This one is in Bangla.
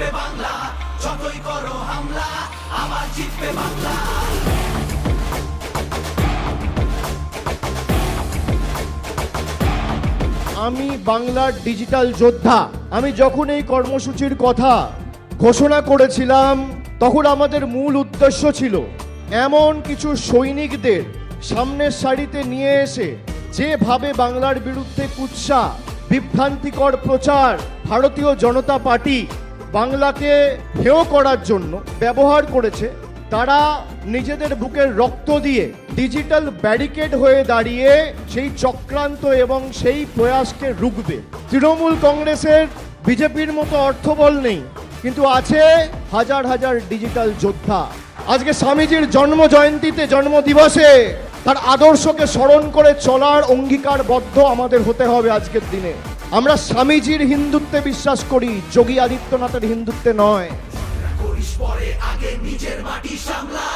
বাংলা, যতই করো হামলা, আবার জিতবে বাংলা। আমি বাংলার ডিজিটাল যোদ্ধা। আমি যখন এই কর্মসূচির কথা ঘোষণা করেছিলাম, তখন আমাদের মূল উদ্দেশ্য ছিল এমন কিছু সৈনিকদের সামনের সারিতে নিয়ে এসে যেভাবে বাংলার বিরুদ্ধে কুৎসা, বিভ্রান্তিকর প্রচার ভারতীয় জনতা পার্টি বাংলাকে হেয় করার জন্য ব্যবহার করেছে, তারা নিজেদের বুকের রক্ত দিয়ে ডিজিটাল ব্যারিকেড হয়ে দাঁড়িয়ে সেই চক্রান্ত এবং সেই প্রয়াসকে রুখবে। তৃণমূল কংগ্রেসের বিজেপির মতো অর্থবল নেই, কিন্তু আছে হাজার হাজার ডিজিটাল যোদ্ধা। আজকে স্বামীজির জন্ম জয়ন্তীতে জন্ম দিবসে তার আদর্শকে স্মরণ করে চলার অঙ্গীকারবদ্ধ আমাদের হতে হবে আজকের দিনে। আমরা স্বামীজির হিন্দুত্বে বিশ্বাস করি, যোগী আদিত্যনাথের হিন্দুত্বে নয়। করিস পরে আগে নিজের মাটি সামলা।